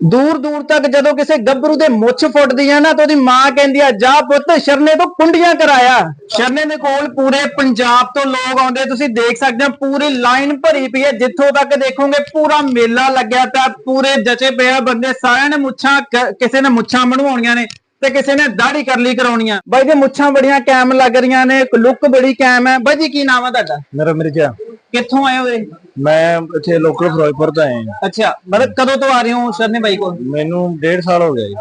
ਦੂਰ ਦੂਰ ਤੱਕ ਜਦੋਂ ਕਿਸੇ ਗੱਭਰੂ ਦੇ ਮੁੱਛ ਫੁੱਟਦੀ ਆ ਨਾ ਤਾਂ ਉਹਦੀ ਮਾਂ ਕਹਿੰਦੀ ਆ ਜਾ ਪੁੱਤ ਸ਼ਰਨੇ ਤੋਂ ਕੁੰਡੀਆਂ ਕਰਾਇਆ। ਸ਼ਰਨੇ ਦੇ ਕੋਲ ਪੂਰੇ ਪੰਜਾਬ ਤੋਂ ਲੋਕ ਆਉਂਦੇ ਤੁਸੀਂ ਦੇਖ ਸਕਦੇ ਹੋ ਪੂਰੀ ਲਾਈਨ ਭਰੀ ਪਈ ਹੈ ਜਿੱਥੋਂ ਤੱਕ ਦੇਖੋਗੇ ਪੂਰਾ ਮੇਲਾ ਲੱਗਿਆ ਪਿਆ ਪੂਰੇ ਜਚੇ ਪਏ ਆ ਬੰਦੇ। ਸਾਰਿਆਂ ਨੇ ਮੁੱਛਾਂ ਕਿਸੇ ਨੇ ਮੁੱਛਾਂ ਬਣਵਾਉਣੀਆਂ ਨੇ ਤੇ ਕਿਸੇ ਨੇ ਦਾੜੀ ਕਰਲੀ ਕਰਾਉਣੀਆਂ। ਬਾਈ ਜੀ ਮੁੱਛਾਂ ਬੜੀਆਂ ਕੈਮ ਲੱਗ ਰਹੀਆਂ ਨੇ ਲੁੱਕ ਬੜੀ ਕੈਮ ਹੈ। ਬਾਈ ਜੀ ਕੀ ਨਾਮ ਆ ਤੁਹਾਡਾ? ਮੇਰਾ ਮਿਰਜ਼ਾ ਕਿੱਥੋਂ ਆਏ ਹੋ ਵੀਰੇ ਮੈਂ ਇੱਥੇ ਲੋਕਲ ਫਿਰੋਜ਼ਪੁਰ ਦਾ ਆਇਆ ਅੱਛਾ ਮਤਲਬ ਕਦੋਂ ਤੋਂ ਆ ਰਹੇ ਹੋ ਸ਼ਰਨੇ ਬਾਈ ਕੋਲ? ਮੈਨੂੰ 1.5 ਸਾਲ ਹੋ ਗਿਆ ਜੀ।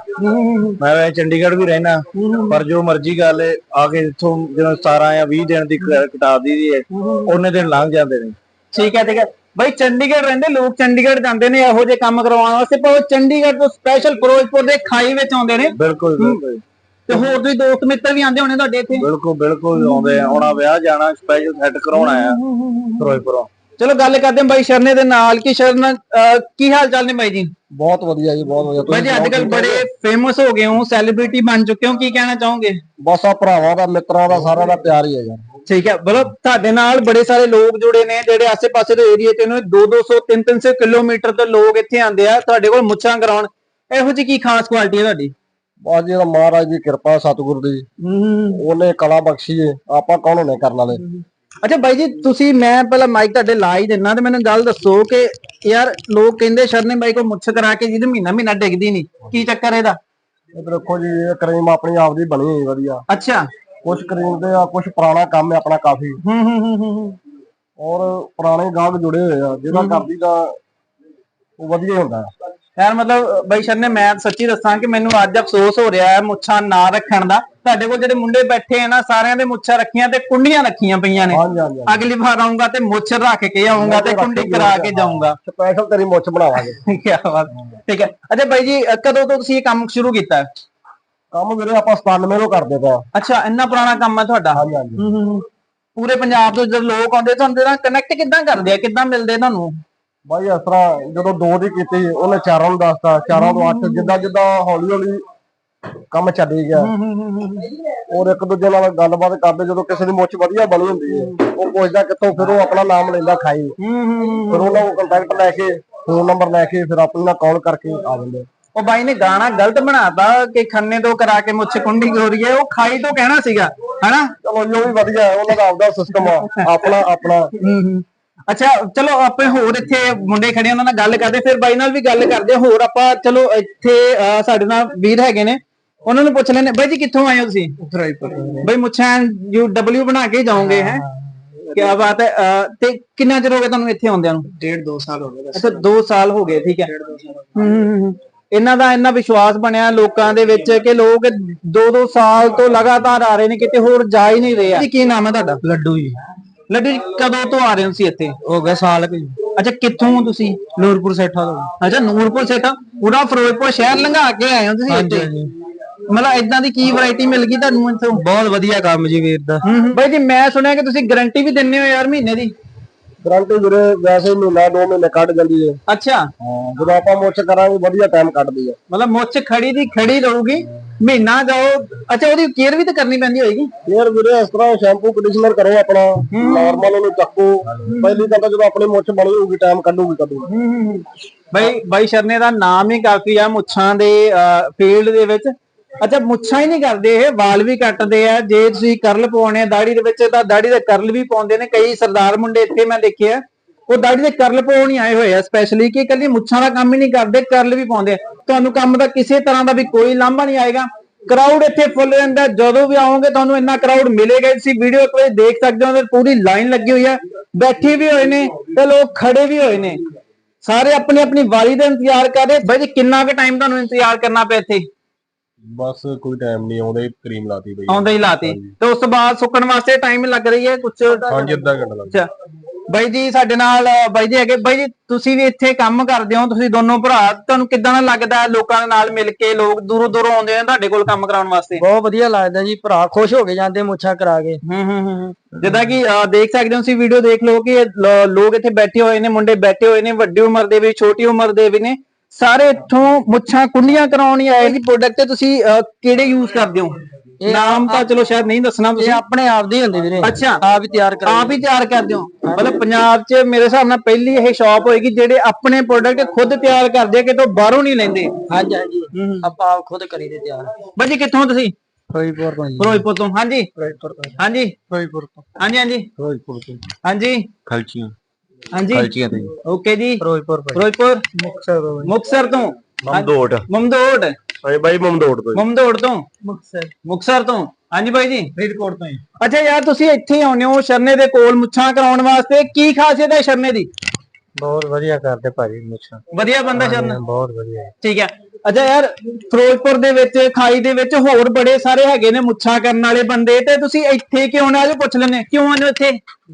ਮੈਂ ਵੈਸੇ ਚੰਡੀਗੜ੍ਹ ਵੀ ਰਹਿਣਾ ਪਰ ਜੋ ਮਰਜ਼ੀ ਗੱਲ ਹੈ ਆ ਕੇ ਇੱਥੋਂ ਜਦੋਂ 17 ਜਾਂ 20 ਦਿਨ ਦੀ ਕ- ਕਟਾ ਦੀ ਹੈ ਉਹਨੇ ਦਿਨ ਲੰਘ ਜਾਂਦੇ ਨੇ। ਠੀਕ ਹੈ ਠੀਕ ਹੈ। ਬਾਈ ਚੰਡੀਗੜ੍ਹ ਰਹਿੰਦੇ ਲੋਕ ਚੰਡੀਗੜ੍ਹ ਜਾਂਦੇ ਨੇ ਇਹੋ ਜਿਹੇ ਕੰਮ ਕਰਵਾਉਣ ਵਾਸਤੇ ਪਰ ਉਹ ਚੰਡੀਗੜ੍ਹ ਤੋਂ ਸਪੈਸ਼ਲ ਫਿਰੋਜ਼ਪੁਰ ਦੇ ਖਾਈ ਵਿੱਚ ਆਉਂਦੇ ਨੇ। ਬਿਲਕੁਲ ਬਿਲਕੁਲ। ਤੇ ਹੋਰ ਵੀ ਦੋਸਤ ਮਿੱਤਰ ਵੀ ਆਉਂਦੇ ਹੋਣੇ ਤੁਹਾਡੇ ਇੱਥੇ? ਬਿਲਕੁਲ ਬਿਲਕੁਲ ਆਉਂਦੇ ਆ। ਆਉਣਾ ਵਿਆਹ ਜਾਣਾ ਸਪੈਸ਼ਲ ਸੈੱਟ ਕਰਾਉਣਾ ਆ। ਫਿਰੋਜ਼ਪੁਰੋਂ। ਚਲੋ ਗੱਲ ਕਰਦੇ ਹਾਂ ਬਾਈ ਸ਼ਰਨੇ ਦੇ ਨਾਲ। ਕਿ ਸ਼ਰਨ ਅਹ, ਕੀ ਹਾਲ ਚਾਲ ਨੇ ਬਾਈ ਜੀ? ਬਹੁਤ ਵਧੀਆ ਜੀ ਬਹੁਤ ਵਧੀਆ। ਬਾਈ ਜੀ ਅੱਜ ਕੱਲ ਬੜੇ ਫੇਮਸ ਹੋ ਗਏ ਹੋ ਸੈਲੀਬ੍ਰਿਟੀ ਬਣ ਚੁੱਕੇ ਹੋ। ਕੀ ਕਹਿਣਾ ਚਾਹੋਗੇ? ਬਸ ਆ ਭਰਾਵਾਂ ਦਾ ਮਿੱਤਰਾਂ ਦਾ ਸਾਰਿਆਂ ਦਾ ਪਿਆਰ ਹੀ ਹੈ ਯਾਰ। ਠੀਕ ਹੈ। ਮਤਲਬ ਤੁਹਾਡੇ ਨਾਲ ਬੜੇ ਸਾਰੇ ਲੋਕ ਜੁੜੇ ਨੇ ਜਿਹੜੇ ਆਸੇ-ਪਾਸੇ ਦੇ ਏਰੀਆ ਚ ਨੇ। 2-200 3-300 ਕਿਲੋਮੀਟਰ ਤੋਂ ਲੋਕ ਇੱਥੇ ਆਉਂਦੇ ਆ। ਤੁਹਾਡੇ ਕੋਲ ਮੁੱਛਾਂ ਕਰਾਉਣ। ਇਹੋ ਜਿਹੀ ਕੀ ਖਾਸ ਕੁਆਲਿਟੀ ਹੈ ਤੁਹਾਡੀ? ਬਸ ਜੀ ਇਹਦਾ ਮਹਾਰਾਜ ਦੀ ਕਿਰਪਾ ਸਤਿਗੁਰ ਦੀ। ਉਹਨੇ ਕਲਾ ਬਖਸ਼ੀ ਹੈ ਆਪਾਂ ਕੌਣ ਹੋਣੇ ਕਰਨ ਵਾਲੇ? ਅੱਛਾ ਬਾਈ ਜੀ ਤੁਸੀਂ ਮੈਂ ਪਹਿਲਾਂ ਮਾਈਕ ਤੁਹਾਡੇ ਲਾ ਹੀ ਦਿੰਨਾ ਤੇ ਮੈਨੂੰ ਗੱਲ ਦੱਸੋ ਕਿ ਯਾਰ ਲੋਕ ਕਹਿੰਦੇ ਸ਼ਰਨੇ ਬਾਈ ਕੋ ਮੁੱਛ ਕਰਾ ਕੇ ਜਿਹਦੇ ਮਹੀਨਾ ਮਹੀਨਾ ਡਿੱਗਦੀ ਨਹੀਂ। ਕੀ ਚੱਕਰ ਇਹਦਾ? ਇਹ ਦੇਖੋ ਜੀ ਇਹ ਕਰੀਮ ਆਪਣੀ ਆਪ ਦੀ ਬਣੀ ਹੋਈ ਵਧੀਆ। ਅੱਛਾ। ਕੁਝ ਕਰੀਮ ਦੇ ਆ ਕੁਝ ਪੁਰਾਣਾ ਕੰਮ ਹੈ ਆਪਣਾ ਕਾਫੀ। ਹੂੰ ਹੂੰ ਹੂੰ ਔਰ ਪੁਰਾਣੇ ਗਾਹਕ ਜੁੜੇ ਹੋਏ ਆ। ਜਿਹਦਾ ਕਰਦੀ ਦਾ ਉਹ ਵਧੀਆ ਹੁੰਦਾ। ਹੈ। ਯਾਰ ਮਤਲਬ ਬਾਈ ਸ਼ਰਨੇ ਮੈਂ ਸੱਚੀ ਦੱਸਾਂ ਕਿ ਮੈਨੂੰ ਅੱਜ ਅਫਸੋਸ ਹੋ ਰਿਹਾ ਹੈ ਮੁੱਛਾਂ ਨਾ ਰੱਖਣ ਦਾ। ਤੁਹਾਡੇ ਕੋਲ ਜਿਹੜੇ ਮੁੰਡੇ ਬੈਠੇ ਆ ਨਾ ਸਾਰਿਆਂ ਦੇ ਮੁੱਛਾਂ ਰੱਖੀਆਂ ਤੇ ਕੁੰਡੀਆਂ ਰੱਖੀਆਂ ਪਈਆਂ ਨੇ। ਅਗਲੀ ਵਾਰ ਆਉਂਗਾ ਤੇ ਮੁੱਛ ਰੱਖ ਕੇ ਆਉਂਗਾ ਤੇ ਕੁੰਡੀ ਕਰਾ ਕੇ ਜਾਊਂਗਾ। ਸਪੈਸ਼ਲ ਤੇਰੀ ਮੁੱਛ ਬਣਾਵਾਂਗੇ। ਕੀ ਬਾਤ। ਠੀਕ ਹੈ। ਅੱਛਾ ਬਾਈ ਜੀ ਕਦੋਂ ਤੋਂ ਤੁਸੀਂ ਇਹ ਕੰਮ ਸ਼ੁਰੂ ਕੀਤਾ? ਹੈ? ਕੰਮ ਵੀਰੇ ਆਪਾਂ 97 ਨੂੰ ਕਰਦੇ ਆ। ਅੱਛਾ ਇੰਨਾ ਪੁਰਾਣਾ ਕੰਮ ਹੈ ਤੁਹਾਡਾ? ਹਾਂਜੀ ਹਾਂਜੀ। ਪੂਰੇ ਪੰਜਾਬ ਤੋਂ ਜਦੋਂ ਲੋਕ ਆਉਂਦੇ ਤੁਹਾਨੂੰ ਨਾਲ ਕਨੈਕਟ ਕਿੱਦਾਂ ਕਰਦੇ ਆ? ਕਿੱਦਾਂ ਮਿਲਦੇ ਤੁਹਾਨੂੰ? ਬਾਈ ਇਸ ਤਰ੍ਹਾਂ ਜਦੋਂ ਦੋ ਦੀ ਕੀਤੀ ਉਹਨੇ ਚਾਰਾਂ ਨੂੰ ਦੱਸਤਾ। ਚਾਰਾਂ ਤੋਂ ਅੱਠ ਜਿੱਦਾਂ ਜਿੱਦਾਂ ਹੌਲੀ ਹੌਲੀ ਕੰਮ ਚੱਲੀ ਗਿਆ। ਔਰ ਇੱਕ ਦੂਜੇ ਨਾਲ ਗੱਲਬਾਤ ਕਰਦੇ ਜਦੋਂ ਕਿਸੇ ਦੀ ਮੁੱਛ ਵਧੀਆ ਬਣੀ ਹੁੰਦੀ ਹੈ ਉਹ ਪੁੱਛਦਾ ਕਿੱਥੋਂ ਫਿਰ ਉਹ ਆਪਣਾ ਨਾਮ ਲੈਂਦਾ ਖਾਈ। ਫਿਰ ਉਹਨਾਂ ਕੋਲ ਕੰਟੈਕਟ ਲੈ ਕੇ ਫੋਨ ਨੰਬਰ ਲੈ ਕੇ ਫਿਰ ਆਪਣੇ ਨਾਲ ਕਾਲ ਕਰਕੇ ਆ ਜਾਂਦੇ। ਉਹ ਬਾਈ ਨੇ ਗਾਣਾ ਗਲਤ ਬਣਾਤਾ ਕਿ ਖੰਨੇ ਤੋਂ ਕਰਾ ਕੇ ਮੁੱਛ ਕੁੰਡੀ ਹੋ ਰਹੀ ਹੈ ਉਹ ਖਾਈ ਤੋਂ ਕਹਿਣਾ ਸੀਗਾ ਹਨਾ? ਚਲੋ ਜੀ ਵੀ ਵਧੀਆ ਉਹਨਾਂ ਦਾ ਆਪਦਾ ਸਿਸਟਮ ਆ ਆਪਣਾ ਆਪਣਾ। ਅੱਛਾ ਚਲੋ ਆਪਣੇ ਹੋਰ ਇੱਥੇ ਮੁੰਡੇ ਖੜੇ ਉਹਨਾਂ ਨਾਲ ਗੱਲ ਕਰਦੇ ਫਿਰ ਬਾਈ ਨਾਲ ਵੀ ਗੱਲ ਕਰਦੇ। ਹੋਰ ਆਪਾਂ ਚਲੋ ਇੱਥੇ ਸਾਡੇ ਨਾਲ ਵੀਰ ਹੈਗੇ ਨੇ ਉਹਨਾਂ ਨੂੰ ਪੁੱਛ ਲੈਣੇ ਬਾਈ ਜੀ ਕਿੱਥੋਂ ਆਏ ਹੋ ਤੁਸੀਂ? ਬਾਈ ਮੁੱਛਾਂ ਯੂ ਡਬਲਯੂ ਬਣਾ ਕੇ ਜਾਓਗੇ ਹੈ? ਕੀ ਬਾਤ ਹੈ ਤੇ ਕਿੰਨਾ ਚਿਰ ਹੋ ਗਿਆ ਤੁਹਾਨੂੰ ਇੱਥੇ ਆਉਂਦਿਆਂ ਨੂੰ? ਡੇਢ ਦੋ ਸਾਲ ਹੋ ਗਏ ਅੱਛਾ 2 ਸਾਲ ਹੋ ਗਏ ਠੀਕ ਹੈ। ਹੂੰ, ਹੂੰ, ਹੂੰ। ਇਹਨਾਂ ਦਾ ਇੰਨਾ ਵਿਸ਼ਵਾਸ ਬਣਿਆ ਲੋਕਾਂ ਦੇ ਵਿੱਚ ਕਿ ਲੋਕ 2-2 ਸਾਲ ਤੋਂ ਲਗਾਤਾਰ ਆ ਰਹੇ ਨੇ ਕਿਤੇ ਹੋਰ ਜਾ ਹੀ ਨਹੀਂ ਰਹੇ ਆ। ਕੀ ਨਾਮ ਹੈ ਤੁਹਾਡਾ? ਲੱਡੂ ਜੀ। ਲੱਡੂ ਜੀ ਕਦੋਂ ਤੋਂ ਆ ਰਹੇ ਹੋ ਤੁਸੀਂ ਇੱਥੇ? ਹੋ ਗਿਆ ਸਾਲ ਕੁ ਅੱਛਾ ਕਿੱਥੋਂ ਹੋ ਤੁਸੀਂ? ਨੂਰਪੁਰ ਸੈਠਾ ਤੋਂ। ਅੱਛਾ ਨੂਰਪੁਰ ਸੇਠਾ। ਪੂਰਾ ਫਿਰੋਜ਼ਪੁਰ ਸ਼ਹਿਰ ਲੰਘਾ ਕੇ ਆਏ ਹੋ ਤੁਸੀਂ ਇੱਥੇ? ਮਤਲਬ ਇਦਾਂ ਦੀ ਕੀ ਵੈਰਾਈਟੀ ਮਿਲ ਗਈ ਤੁਹਾਨੂੰ ਇੱਥੋਂ? ਬਹੁਤ ਵਧੀਆ ਕੰਮ ਜੀ ਵੀਰ ਦਾ। ਬਾਈ ਜੀ ਮੈਂ ਸੁਣਿਆ ਕਿ ਤੁਸੀਂ ਗਾਰੰਟੀ ਵੀ ਦਿੰਦੇ ਹੋ ਯਾਰ ਮਹੀਨੇ ਦੀ? ਗਰੰਟੀ ਵੀਰੇ ਵੈਸੇ ਹੀ ਮਹੀਨਾ ਦੋ ਮਹੀਨੇ ਕੱਢ ਜਾਂਦੀ ਹੈ। ਅੱਛਾ। ਹਾਂ ਜਦੋਂ ਆਪਾਂ ਮੁੱਛ ਕਰਾਂਗੇ ਵਧੀਆ ਟਾਈਮ ਕੱਢਦੀ ਹੈ। ਮਤਲਬ ਮੁੱਛ ਖੜੀ ਦੀ ਖੜੀ ਰਹੂਗੀ। ਮਹੀਨਾ ਜਾਓ। ਅੱਛਾ ਉਹਦੀ ਕੇਅਰ ਵੀ ਤਾਂ ਕਰਨੀ ਪੈਂਦੀ ਹੋਏਗੀ। ਯਾਰ ਵੀਰੇ ਇਸ ਤਰ੍ਹਾਂ ਸ਼ੈਂਪੂ ਕੰਡੀਸ਼ਨਰ ਕਰੋ ਆਪਣਾ। ਨਾਰਮਲ ਉਹਨੂੰ ਚੱਕੋ। ਪਹਿਲੀ ਤਾਂ ਜਦੋਂ ਆਪਣੀ ਮੁੱਛ ਬਣੀ ਹੋਊਗੀ ਟਾਈਮ ਕੱਢੂਗੀ ਕਦੋਂ ਬਾਈ ਬਾਈ ਸ਼ਰਨੇ ਦਾ ਨਾਮ ਹੀ ਕਾਫੀ ਆ ਮੁੱਛਾਂ ਦੇ ਫੀਲਡ ਦੇ ਵਿੱਚ। ਅੱਛਾ ਮੁੱਛਾਂ ਹੀ ਨਹੀਂ ਕਰਦੇ ਇਹ ਵਾਲ ਵੀ ਕੱਟਦੇ ਆ। ਜੇ ਤੁਸੀਂ ਕਰਲ ਪਵਾਉਣੇ ਆ ਦਾੜੀ ਦੇ ਵਿੱਚ ਤਾਂ ਦਾੜੀ ਦੇ ਕਰਲ ਵੀ ਪਾਉਂਦੇ ਨੇ। ਕਈ ਸਰਦਾਰ ਮੁੰਡੇ ਇੱਥੇ ਮੈਂ ਦੇਖੇ ਆ। ਉਹ ਦਾੜੀ ਦੇ ਕਰਲ ਪਾਉਣ ਹੀ ਆਏ ਹੋਏ ਆ ਸਪੈਸ਼ਲੀ ਕਿ ਇਕੱਲੀ ਮੁੱਛਾਂ ਦਾ ਕੰਮ ਹੀ ਨਹੀਂ ਕਰਦੇ ਕਰਲ ਵੀ ਪਾਉਂਦੇ ਆ। ਤੁਹਾਨੂੰ ਕੰਮ ਦਾ ਕਿਸੇ ਤਰ੍ਹਾਂ ਦਾ ਵੀ ਕੋਈ ਲਾਂਭਾ ਨਹੀਂ ਆਏਗਾ। ਕਰਾਊਡ ਇੱਥੇ ਫੁੱਲ ਰਹਿੰਦਾ ਜਦੋਂ। ਵੀ ਆਓਗੇ ਤੁਹਾਨੂੰ ਇੰਨਾ ਕਰਾਊਡ ਮਿਲੇਗਾ ਤੁਸੀਂ ਵੀਡੀਓ ਇੱਕ ਵਾਰੀ ਦੇਖ ਸਕਦੇ ਹੋ ਤੇ ਪੂਰੀ ਲਾਈਨ ਲੱਗੀ ਹੋਈ ਹੈ ਬੈਠੇ ਵੀ ਹੋਏ ਨੇ ਤੇ ਲੋਕ ਖੜੇ ਵੀ ਹੋਏ ਨੇ। ਸਾਰੇ ਆਪਣੀ ਆਪਣੀ ਵਾਰੀ ਦਾ ਇੰਤਜ਼ਾਰ ਕਰ ਰਹੇ। ਬਾਈ ਜੀ ਕਿੰਨਾ ਕੁ ਟਾਈਮ ਤੁਹਾਨੂੰ ਇੰਤਜ਼ਾਰ ਕਰਨਾ ਪਿਆ ਇੱਥੇ? ਬਸ ਕੋਈ ਟਾਈਮ ਨਹੀਂ ਆਉਂਦਾ ਕਰੀਮ ਲਾਤੀ ਬਈ। ਆਉਂਦੇ ਹੀ ਲਾਤੀ। ਤੇ ਉਸ ਤੋਂ ਬਾਅਦ ਸੁੱਕਣ ਵਾਸਤੇ ਟਾਈਮ ਲੱਗ ਰਹੀ ਹੈ ਕੁਝ ਹਾਂਜੀ ਅੱਧਾ ਘੰਟਾ ਲੱਗ ਅੱਛਾ। ਬਾਈ ਜੀ ਸਾਡੇ ਨਾਲ ਬਾਈ ਜੀ ਹੈਗੇ ਬਾਈ ਜੀ ਤੁਸੀਂ ਵੀ ਇੱਥੇ ਕੰਮ ਕਰਦੇ ਹੋ ਤੁਸੀਂ ਦੋਨੋਂ ਭਰਾ ਤੁਹਾਨੂੰ ਕਿੱਦਾਂ ਦਾ ਲੱਗਦਾ ਹੈ ਲੋਕਾਂ ਦੇ ਨਾਲ ਮਿਲ ਕੇ ਲੋਕ ਦੂਰੋਂ ਦੂਰੋਂ ਆਉਂਦੇ ਨੇ ਤੁਹਾਡੇ ਕੋਲ ਕੰਮ ਕਰਾਉਣ ਵਾਸਤੇ? ਬਹੁਤ ਵਧੀਆ ਲੱਗਦਾ ਜੀ ਭਰਾ ਖੁਸ਼ ਹੋ ਕੇ ਜਾਂਦੇ ਮੁੱਛਾਂ ਕਰਾ ਕੇ। ਹੂੰ ਹੂੰ ਹੂੰ। ਜਿੱਦਾਂ ਕਿ ਦੇਖ ਸਕਦੇ ਹੋ ਤੁਸੀਂ ਵੀਡੀਓ ਦੇਖ ਲਓ ਕਿ ਇਹ ਲ- ਲੋਕ ਇੱਥੇ ਬੈਠੇ ਹੋਏ ਨੇ ਮੁੰਡੇ ਬੈਠੇ ਹੋਏ ਨੇ ਵੱਡੀ ਉਮਰ ਦੇ ਵੀ ਛੋਟੀ ਉਮਰ ਦੇ ਵੀ ਨੇ। ਸਾਰੇ ਇੱਥੋਂ ਮੁੱਛਾਂ ਕੁੰਡੀਆਂ ਕਰਾਉਣ ਹੀ ਆਏ ਜੀ ਪ੍ਰੋਡਕਟ ਤੁਸੀਂ ਅਹ, ਕਿਹੜੇ ਯੂਜ਼ ਕਰਦੇ ਹੋ? ਨਾਮ ਤਾਂ ਚਲੋ ਸ਼ਾਇਦ ਨਹੀਂ ਦੱਸਣਾ ਇਹ ਤੁਸੀਂ। ਆਪਣੇ ਆਪ ਦੇ ਹੁੰਦੇ ਵੀਰੇ। ਅੱਛਾ। ਆਪ ਹੀ ਤਿਆਰ ਕਰਾ ਆਪ ਹੀ ਤਿਆਰ ਕਰਦੇ ਹੋ। ਮਤਲਬ ਪੰਜਾਬ 'ਚ ਮੇਰੇ ਹਿਸਾਬ ਨਾਲ ਪਹਿਲੀ ਇਹ ਸ਼ਾਪ ਹੋਏਗੀ ਜਿਹੜੇ ਆਪਣੇ ਪ੍ਰੋਡਕਟ ਖੁਦ ਤਿਆਰ ਕਰਦੇ ਆ ਕਿਤੋਂ ਬਾਹਰੋਂ ਨਹੀਂ ਲੈਂਦੇ। ਹਾਂਜੀ ਹਾਂਜੀ। ਆਪਾਂ ਆਪ ਖੁਦ ਕਰੀ ਦੇ ਤਿਆਰ। ਬਾਜੀ ਕਿੱਥੋਂ ਤੁਸੀਂ? ਫਿਰੋਜ਼ਪੁਰ ਤੋਂ ਜੀ। ਫਿਰੋਜ਼ਪੁਰ ਤੋਂ। ਹਾਂਜੀ। ਫਿਰੋਜ਼ਪੁਰ ਤੋਂ ਹਾਂਜੀ। ਫਿਰੋਜ਼ਪੁਰ ਤੋਂ। ਹਾਂਜੀ ਹਾਂਜੀ। ਫਿਰੋਜ਼ਪੁਰ ਤੋਂ ਹਾਂਜੀ। ਖਲਚੀਆਂ। ਹਾਂਜੀ। ਤੇ। ਓਕੇ ਜੀ। ਫਿਰੋਜ਼ਪੁਰ ਫਿਰੋਜ਼ਪੁਰ। ਮੁਕਤਸਰ ਤੋਂ ਮੁਕਸਰ ਤੋਂ। ਮਮਦੋੜ। ਮਮਦੋੜ। ਹਾਂਜੀ ਬਾਈ ਮਮਦੋੜ ਤੋਂ ਮਮਦੋੜ ਤੋਂ। ਮੁਕਤਸਰ। ਮੁਕਸਰ ਤੋਂ। ਹਾਂਜੀ ਬਾਈ ਜੀ। ਫਰੀਦਕੋਟ ਤੋਂ ਜੀ। ਅੱਛਾ ਯਾਰ ਤੁਸੀਂ ਇੱਥੇ ਆਉਂਦੇ ਹੋ ਸ਼ਰਨੇ ਦੇ ਕੋਲ ਮੁੱਛਾਂ ਕਰਾਉਣ ਵਾਸਤੇ। ਕੀ ਖਾਸੀਅਤ ਹੈ ਸ਼ਰਨੇ ਦੀ? ਬਹੁਤ ਵਧੀਆ ਕਰਦੇ ਭਾਜੀ ਮੁੱਛਾਂ। ਵਧੀਆ ਬੰਦਾ ਸ਼ਰਨ। ਬਹੁਤ ਵਧੀਆ। ਠੀਕ ਹੈ। ਅੱਛਾ ਯਾਰ ਫਿਰੋਜ਼ਪੁਰ ਦੇ ਵਿੱਚ ਖਾਈ ਦੇ ਵਿੱਚ ਹੋਰ ਬੜੇ ਸਾਰੇ ਹੈਗੇ ਨੇ ਮੁੱਛਾਂ ਕਰਨ ਵਾਲੇ ਬੰਦੇ ਤੇ ਤੁਸੀਂ ਇੱਥੇ ਕਿਉਂ ਨਾ ਆਜੋ ਪੁੱਛ ਲੈਣੇ ਕਿਉਂ ਆਨੇ ਇੱਥੇ?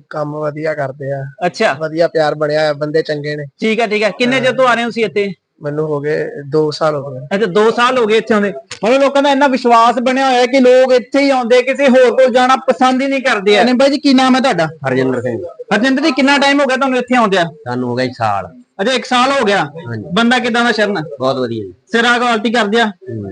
ਕੰਮ ਵਧੀਆ ਕਰਦੇ ਆ। ਅੱਛਾ। ਵਧੀਆ ਪਿਆਰ ਬਣਿਆ ਹੋਇਆ ਬੰਦੇ ਚੰਗੇ ਨੇ। ਠੀਕ ਹੈ ਠੀਕ ਹੈ ਕਿੰਨੇ ਚਿਰ ਤੋਂ ਆ ਰਹੇ ਹੋ ਤੁਸੀਂ ਇੱਥੇ? ਮੈਨੂੰ ਹੋ ਗਏ 2 ਸਾਲ ਹੋ ਗਏ। ਅੱਛਾ 2 ਸਾਲ ਹੋ ਗਏ ਇੱਥੇ ਆਉਂਦੇ। ਮਤਲਬ ਲੋਕਾਂ ਦਾ ਇੰਨਾ ਵਿਸ਼ਵਾਸ ਬਣਿਆ ਹੋਇਆ ਕਿ ਲੋਕ ਇੱਥੇ ਹੀ ਆਉਂਦੇ ਕਿਸੇ ਹੋਰ ਕੋਲ ਜਾਣਾ ਪਸੰਦ ਹੀ ਨਹੀਂ ਕਰਦੇ ਆ। ਨੇ ਬਾਈ ਜੀ ਕੀ ਨਾਮ ਹੈ ਤੁਹਾਡਾ? ਹਰਜਿੰਦਰ ਸਿੰਘ। ਹਰਜਿੰਦਰ ਜੀ ਕਿੰਨਾ ਟਾਈਮ ਹੋ ਗਿਆ ਤੁਹਾਨੂੰ ਇੱਥੇ ਆਉਂਦਿਆਂ? ਸਾਨੂੰ ਹੋ ਗਿਆ ਜੀ ਸਾਲ। ਅੱਛਾ 1 ਸਾਲ ਹੋ ਗਿਆ। ਬੰਦਾ ਕਿਦਾਂ ਦਾ ਸ਼ਰਨ? ਬਹੁਤ ਵਧੀਆ ਜੀ। ਸਿਰਾ ਕੁਆਲਿਟੀ ਕਰਦੇ ਆ?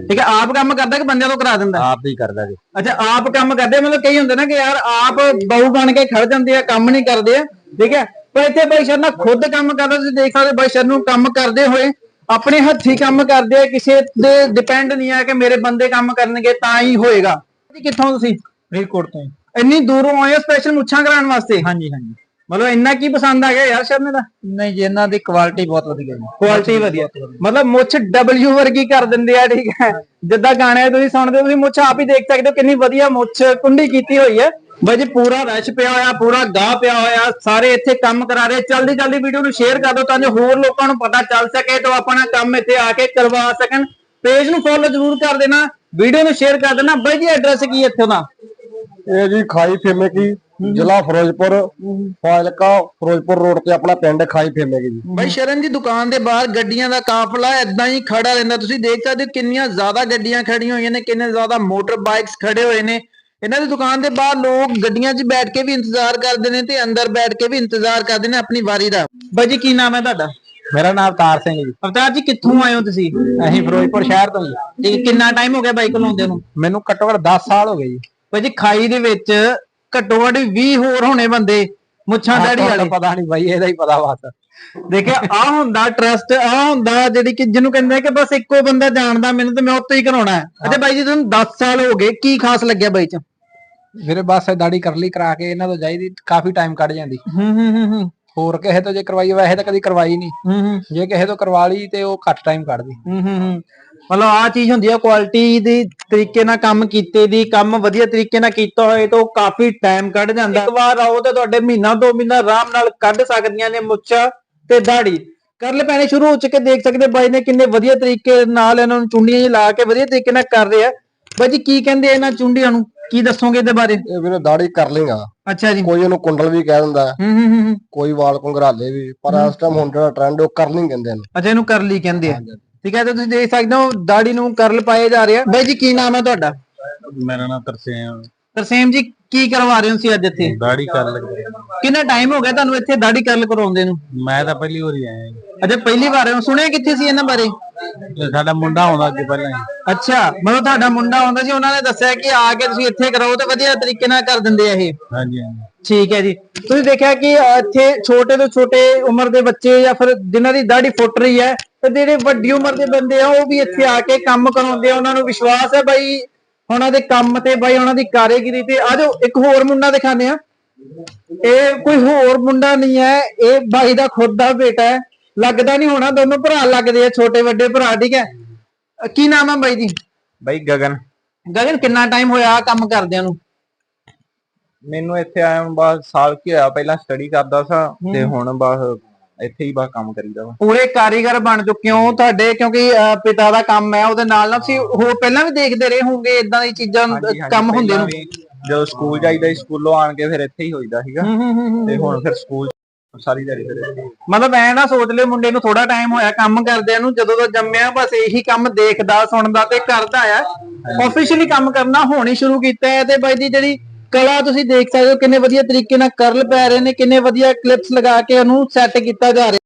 ਠੀਕ ਹੈ ਆਪ ਕੰਮ ਕਰਦਾ ਕਿ ਬੰਦਿਆਂ ਤੋਂ ਕਰਾ ਦਿੰਦਾ? ਆਪ ਹੀ ਕਰਦਾ ਜੀ। ਅੱਛਾ ਆਪ ਕੰਮ ਕਰਦੇ ਮਤਲਬ ਕਈ ਹੁੰਦੇ ਨਾ ਕਿ ਯਾਰ ਆਪ ਬਹੂ ਬਣ ਕੇ ਖੜ ਜਾਂਦੇ ਆ ਕੰਮ ਨਹੀਂ ਕਰਦੇ ਆ। ਠੀਕ ਹੈ ਪਰ ਇੱਥੇ ਬਾਈ ਸ਼ਰਨਾ ਖੁਦ ਕੰਮ ਕਰਦਾ ਤੁਸੀਂ ਦੇਖ ਸਕਦੇ ਬਾਈ ਸ਼ਰਨ ਨੂੰ ਕੰਮ ਕਰਦੇ ਹੋਏ ਆਪਣੇ ਹੱਥੀ ਕੰਮ ਕਰਦੇ ਆ ਕਿਸੇ ਦੇ ਡਿਪੈਂਡ ਨਹੀਂ ਆ ਕਿ ਮੇਰੇ ਬੰਦੇ ਕੰਮ ਕਰਨਗੇ ਤਾਂ ਹੀ ਹੋਏਗਾ। ਕਿੱਥੋਂ ਤੁਸੀਂ? ਫਰੀਦਕੋਟ ਤੋਂ ਇੰਨੀ ਦੂਰੋਂ ਆਏ ਹੋ ਸਪੈਸ਼ਲ ਮੁੱਛਾਂ ਕਰਾਉਣ ਵਾਸਤੇ? ਹਾਂਜੀ ਹਾਂਜੀ। ਮਤਲਬ ਇੰਨਾ ਕੀ ਪਸੰਦ ਆ ਗਿਆ ਯਾਰ ਸ਼ਰਨ ਦਾ ਨਹੀਂ ਜੀ ਇਹਨਾਂ ਦੀ ਕੁਆਲਿਟੀ ਬਹੁਤ ਵਧੀਆ ਜੀ। ਕੁਆਲਿਟੀ ਵਧੀਆ। ਮਤਲਬ ਮੁੱਛ W ਵਰਗੀ ਕਰ ਦਿੰਦੇ ਆ ਠੀਕ ਹੈ? ਜਿੱਦਾਂ ਗਾਣੇ ਤੁਸੀਂ ਸੁਣਦੇ ਹੋ ਤੁਸੀਂ ਮੁੱਛ ਆਪ ਹੀ ਦੇਖ ਸਕਦੇ ਹੋ ਕਿੰਨੀ ਵਧੀਆ ਮੁੱਛ ਕੁੰਡੀ ਕੀਤੀ ਹੋਈ ਹੈ। ਬਾਈ ਜੀ ਪੂਰਾ ਰਸ਼ ਪਿਆ ਹੋਇਆ ਪੂਰਾ ਗਾਹ ਪਿਆ ਹੋਇਆ ਸਾਰੇ ਇੱਥੇ ਕੰਮ ਕਰਾ ਰਹੇ। ਜਲਦੀ ਜਲਦੀ ਵੀਡੀਓ ਨੂੰ ਸ਼ੇਅਰ ਕਰ ਦਿਓ ਤਾਂ ਜੋ ਹੋਰ ਲੋਕਾਂ ਨੂੰ ਪਤਾ ਚੱਲ ਸਕੇ ਤਾਂ ਉਹ ਆਪਣਾ ਕੰਮ ਇੱਥੇ ਆ ਕੇ ਕਰਵਾ ਸਕਣ। ਪੇਜ ਨੂੰ ਫੋਲੋ ਜ਼ਰੂਰ ਕਰ ਦੇਣਾ ਵੀਡੀਓ ਨੂੰ ਸ਼ੇਅਰ ਕਰ ਦੇਣਾ। ਬਾਈ ਜੀ ਐਡਰੈਸ ਕੀ ਇੱਥੋਂ ਦਾ? ਇਹ ਜੀ ਖਾਈ ਫੇਮੇ ਕੀ? ਜ਼ਿਲ੍ਹਾ ਫਿਰੋਜ਼ਪੁਰ ਫਾਜ਼ਿਲਕਾ ਫਿਰੋਜ਼ਪੁਰ ਰੋਡ ਤੇ ਆਪਣਾ ਪਿੰਡ ਖਾਈ ਫੇਮੇ ਕੀ ਜੀ। ਬਾਈ ਸ਼ਰਨ ਦੀ ਦੁਕਾਨ ਦੇ ਬਾਹਰ ਗੱਡੀਆਂ ਦਾ ਕਾਫਲਾ ਏਦਾਂ ਹੀ ਖੜਾ ਰਹਿੰਦਾ। ਤੁਸੀਂ ਦੇਖ ਸਕਦੇ ਹੋ ਕਿੰਨੀਆਂ ਜ਼ਿਆਦਾ ਗੱਡੀਆਂ ਖੜੀਆਂ ਹੋਈਆਂ ਨੇ ਕਿੰਨੇ ਜ਼ਿਆਦਾ ਮੋਟਰ ਬਾਈਕਸ ਖੜੇ ਹੋਏ ਨੇ। ਇਹਨਾਂ ਦੀ ਦੁਕਾਨ ਦੇ ਬਾਹਰ ਲੋਕ ਗੱਡੀਆਂ 'ਚ ਬੈਠ ਕੇ ਵੀ ਇੰਤਜ਼ਾਰ ਕਰਦੇ ਨੇ ਤੇ ਅੰਦਰ ਬੈਠ ਕੇ ਵੀ ਇੰਤਜ਼ਾਰ ਕਰਦੇ ਨੇ ਆਪਣੀ ਵਾਰੀ ਦਾ। ਬਾਈ ਜੀ ਕੀ ਨਾਮ ਹੈ ਤੁਹਾਡਾ? ਮੇਰਾ ਨਾਮ ਅਵਤਾਰ ਸਿੰਘ ਜੀ। ਅਵਤਾਰ ਜੀ ਕਿੱਥੋਂ ਆਏ ਹੋ ਤੁਸੀਂ? ਅਸੀਂ ਫਿਰੋਜ਼ਪੁਰ ਸ਼ਹਿਰ ਤੋਂ ਜੀ। ਜੀ ਕਿੰਨਾ ਟਾਈਮ ਹੋ ਗਿਆ ਬਾਈਕ ਲਾਉਂਦੇ ਨੂੰ? ਮੈਨੂੰ ਘੱਟੋ ਘੱਟ 10 ਸਾਲ ਹੋ ਗਏ ਜੀ। ਬਾਈ ਜੀ ਖਾਈ ਦੇ ਵਿੱਚ ਘੱਟੋ ਘੱਟ 20 ਹੋਰ ਹੋਣੇ ਬੰਦੇ। ਮੁੱਛਾਂ ਦਾੜੀ ਵਾਲੇ। ਪਤਾ ਨਹੀਂ ਬਾਈ ਇਹਦਾ ਹੀ ਪਤਾ ਬਸ ਦੇਖਿਆ ਆ ਹੁੰਦਾ ਟਰਸਟ ਆ ਹੁੰਦਾ ਜਿਹੜੀ ਕਿ ਜਿਹਨੂੰ ਕਹਿੰਦੇ ਆ ਕਿ ਬਸ ਇੱਕੋ ਬੰਦਾ ਜਾਣਦਾ ਮੈਨੂੰ ਤੇ ਮੈਂ ਉੱਤੇ ਹੀ ਕਰਾਉਣਾ ਹੈ। ਅੱਛਾ ਬਾਈ ਜੀ ਤੁਹਾਨੂੰ 10 ਸਾਲ ਹੋ ਗਏ ਕੀ ਖਾਸ ਲੱਗਿਆ ਬਾਈ ਚ? ਮੇਰੇ ਬਸ ਦਾੜੀ ਕਰਲੀ ਕਰਾ ਕੇ ਇਹਨਾਂ ਤੋਂ ਜਾਈਦੀ ਕਾਫੀ ਟਾਈਮ ਕੱਢ ਜਾਂਦੀ। ਹੂੰ ਹੂੰ ਹੂੰ ਹੂੰ। ਹੋਰ ਕਿਸੇ ਤੋਂ ਜੇ ਕਰਵਾਈ ਵੈਸੇ ਤਾਂ ਕਦੀ ਕਰਵਾਈ ਨਹੀਂ। ਹੂੰ ਹੂੰ। ਜੇ ਕਿਸੇ ਤੋਂ ਕਰਵਾ ਲਈ ਤੇ ਉਹ ਘੱਟ ਟਾਈਮ ਕੱਢਦੀ। ਹੂੰ ਹੂੰ ਹੂੰ। ਮਤਲਬ ਆ ਚੀਜ਼ ਹੁੰਦੀ ਆ ਕੁਆਲਿਟੀ ਦੀ ਤਰੀਕੇ ਨਾਲ ਕੰਮ ਕੀਤੇ ਦੀ ਕੰਮ ਵਧੀਆ ਤਰੀਕੇ ਨਾਲ ਕੀਤਾ ਹੋਏ ਤਾਂ ਉਹ ਕਾਫੀ ਟਾਈਮ ਕੱਢ ਜਾਂਦਾ। ਇੱਕ ਵਾਰ ਆਓ ਤੇ ਤੁਹਾਡੇ ਮਹੀਨਾ ਦੋ ਮਹੀਨਾ ਆਰਾਮ ਨਾਲ ਕੱਢ ਸਕਦੀਆਂ ਨੇ ਮੁੱਛਾਂ ਤੇ ਦਾੜੀ ਕਰਲ ਪੈਣੇ ਸ਼ੁਰੂ ਹੋ ਚੁੱਕੇ ਦੇਖ ਸਕਦੇ ਬਾਈ ਨੇ ਕਿੰਨੇ ਵਧੀਆ ਤਰੀਕੇ ਨਾਲ ਇਹਨਾਂ ਨੂੰ ਚੁੰਡੀਆਂ ਜਿਹੀ ਲਾ ਕੇ ਵਧੀਆ ਤਰੀਕੇ ਨਾਲ ਕਰ ਰਹੇ ਆ। ਬਾਈ ਜੀ ਕੀ ਕਹਿੰਦੇ ਇਹਨਾਂ ਚੁੰਡੀਆਂ ਨੂੰ? ਕੀ ਦੱਸੋਗੇ ਇਹਦੇ ਬਾਰੇ? ਇਹ ਵੀਰੇ ਦਾੜੀ ਕਰ ਲੇਗਾ ਅੱਛਾ ਜੀ। ਕੋਈ ਇਹਨੂੰ ਕੁੰਡਲ ਵੀ ਕਹਿ ਦਿੰਦਾ। ਹੂੰ ਹੂੰ ਹੂੰ। ਕੋਈ ਵਾਲ ਕੰਗਰਾਲੇ ਵੀ। ਪਰ ਇਸ ਟਾਈਮ ਹੁਣ ਜਿਹੜਾ ਟ੍ਰੈਂਡ ਉਹ ਕਰਲਿੰਗ ਕਹਿੰਦੇ ਨੇ ਅੱਛਾ ਇਹਨੂੰ ਕਰਲੀ ਕਹਿੰਦੇ ਆ। ਠੀਕ ਹੈ ਤੇ ਤੁਸੀਂ ਦੇਖ ਸਕਦੇ ਹੋ ਦਾੜੀ ਨੂੰ ਕਰਲ ਪਾਏ ਜਾ ਰਹੇ ਬਾਈ ਜੀ ਕੀ ਨਾਮ ਹੈ ਤੁਹਾਡਾ? ਮੇਰਾ ਨਾਮ ਤਰਸੇਮ। ਤਰਸੇਮ ਜੀ ਕੀ ਕਰਵਾ ਰਹੇ ਹੋ ਤੁਸੀਂ ਅੱਜ ਇੱਥੇ? ਦਾੜੀ ਕਰ ਲੱਗੇ ਕਿੰਨਾ ਟਾਈਮ ਹੋ ਗਿਆ ਤੁਹਾਨੂੰ ਇੱਥੇ ਦਾੜੀ ਕਰਲ ਕਰਾਉਂਦੇ ਨੂੰ? ਮੈਂ ਤਾਂ ਪਹਿਲੀ ਵਾਰੀ ਆਇਆ। ਅੱਛਾ ਪਹਿਲੀ ਵਾਰ ਹੋ। ਸੁਣਿਆ ਕਿੱਥੇ ਸੀ ਇਹਨਾਂ ਬਾਰੇ? ਸਾਡਾ ਮੁੰਡਾ ਆਉਂਦਾ ਅੱਗੇ ਪਹਿਲਾਂ ਹੀ। ਅੱਛਾ ਮਤਲਬ ਤੁਹਾਡਾ ਮੁੰਡਾ ਆਉਂਦਾ ਸੀ ਉਹਨਾਂ ਨੇ ਦੱਸਿਆ ਕਿ ਆ ਕੇ ਤੁਸੀਂ ਇੱਥੇ ਕਰਾਓ ਤੇ ਵਧੀਆ ਤਰੀਕੇ ਨਾਲ ਕਰ ਦਿੰਦੇ ਆ ਇਹ। ਹਾਂਜੀ ਹਾਂਜੀ। ਠੀਕ ਹੈ ਜੀ। ਤੁਸੀਂ ਦੇਖਿਆ ਕਿ ਇੱਥੇ ਛੋਟੇ ਤੋਂ ਛੋਟੇ ਉਮਰ ਦੇ ਬੱਚੇ ਜਾਂ ਫਿਰ ਜਿਨ੍ਹਾਂ ਦੀ ਦਾੜੀ ਫੁੱਟ ਰਹੀ ਹੈ ਤੇ ਜਿਹੜੇ ਵੱਡੀ ਉਮਰ ਦੇ ਬੰਦੇ ਆ ਉਹ ਵੀ ਇੱਥੇ ਆ ਕੇ ਕੰਮ ਕਰਾਉਂਦੇ ਆ ਉਹਨਾਂ ਨੂੰ ਵਿਸ਼ਵਾਸ ਹੈ ਬਾਈ ਉਹਨਾਂ ਦੇ ਕੰਮ ਤੇ ਬਾਈ ਉਹਨਾਂ ਦੀ ਕਾਰੀਗਰੀ ਤੇ। ਆਜੋ ਇੱਕ ਹੋਰ ਮੁੰਡਾ ਦਿਖਾਣੇ ਆ ਇਹ ਕੋਈ ਹੋਰ ਮੁੰਡਾ ਨਹੀਂ ਹੈ ਇਹ ਬਾਈ ਦਾ ਖੁਦ ਦਾ ਬੇਟਾ ਹੈ। ਲੱਗਦਾ ਨਹੀਂ ਹੋਣਾ ਦੋਨੋਂ ਭਰਾ ਲੱਗਦੇ ਆ ਛੋਟੇ ਵੱਡੇ ਭਰਾ ਠੀਕ ਹੈ। ਕੀ ਨਾਮ ਹੈ ਬਾਈ ਜੀ? ਬਾਈ ਗਗਨ। ਗਗਨ ਕਿੰਨਾ ਟਾਈਮ ਹੋਇਆ ਕੰਮ ਕਰਦਿਆਂ ਨੂੰ? ਮੈਨੂੰ ਇੱਥੇ ਆਇਆ ਨੂੰ ਬਸ ਸਾਲ ਕੀ ਹੋਇਆ ਪਹਿਲਾਂ ਸਟੱਡੀ ਕਰਦਾ ਸਾਂ ਤੇ ਹੁਣ ਬਸ ਇੱਥੇ ਹੀ ਬਸ ਕੰਮ ਕਰੀਦਾ ਵਾ। ਪੂਰੇ ਕਾਰੀਗਰ ਬਣ ਚੁੱਕੇ ਹੋ ਤੁਹਾਡੇ ਕਿਉਂਕਿ ਅਹ, ਪਿਤਾ ਦਾ ਕੰਮ ਹੈ ਉਹਦੇ ਨਾਲ ਨਾਲ ਤੁਸੀਂ ਹੋਰ ਪਹਿਲਾਂ ਵੀ ਦੇਖਦੇ ਰਹੇ ਹੋਵੋਗੇ ਇਦਾਂ ਦੀ ਚੀਜ਼ਾਂ ਹਾਂਜੀ, ਹਾਂਜੀ, ਕੰਮ ਹੁੰਦੇ ਪਹਿਲਾਂ ਨੂੰ? ਵੀ ਜਦੋਂ ਸਕੂਲ ਜਾਈਦਾ ਸੀ ਸਕੂਲੋਂ ਆਣ ਕੇ ਫਿਰ ਇੱਥੇ ਹੀ ਹੋਈਦਾ ਸੀਗਾ। ਹੂੰ, ਹੂੰ, ਹੂੰ, ਹੂੰ। ਤੇ ਹੁਣ ਫਿਰ ਸਕੂਲ ਸਾਰੀ ਦਿਹਾੜੀ ਫਿਰ ਇੱਥੇ। ਹੀ। ਮਤਲਬ ਐ ਨਾ ਸੋਚ ਲਿਓ ਮੁੰਡੇ ਨੂੰ ਥੋੜਾ ਟਾਈਮ ਹੋਇਆ ਕੰਮ ਕਰਦਿਆਂ ਨੂੰ ਜਦੋਂ ਦਾ ਜੰਮਿਆ ਬਸ ਇਹੀ ਕੰਮ ਦੇਖਦਾ ਸੁਣਦਾ ਤੇ ਕਰਦਾ ਆ। ਆਫੀਸ਼ੀਅਲੀ ਕੰਮ ਕਰਨਾ ਹੁਣ ਹੀ ਸ਼ੁਰੂ ਕੀਤਾ ਹੈ ਤੇ ਬਾਈ ਦੀ ਜਿਹੜੀ ਕਲਾ ਤੁਸੀਂ ਦੇਖ ਸਕਦੇ ਹੋ ਕਿੰਨੇ ਵਧੀਆ ਤਰੀਕੇ ਨਾਲ ਕਰਲ ਪੈ ਰਹੇ ਨੇ, ਕਿੰਨੇ ਵਧੀਆ ਕਲਿੱਪਸ ਲਗਾ ਕੇ ਉਹਨੂੰ ਸੈੱਟ ਕੀਤਾ ਜਾ ਰਿਹਾ।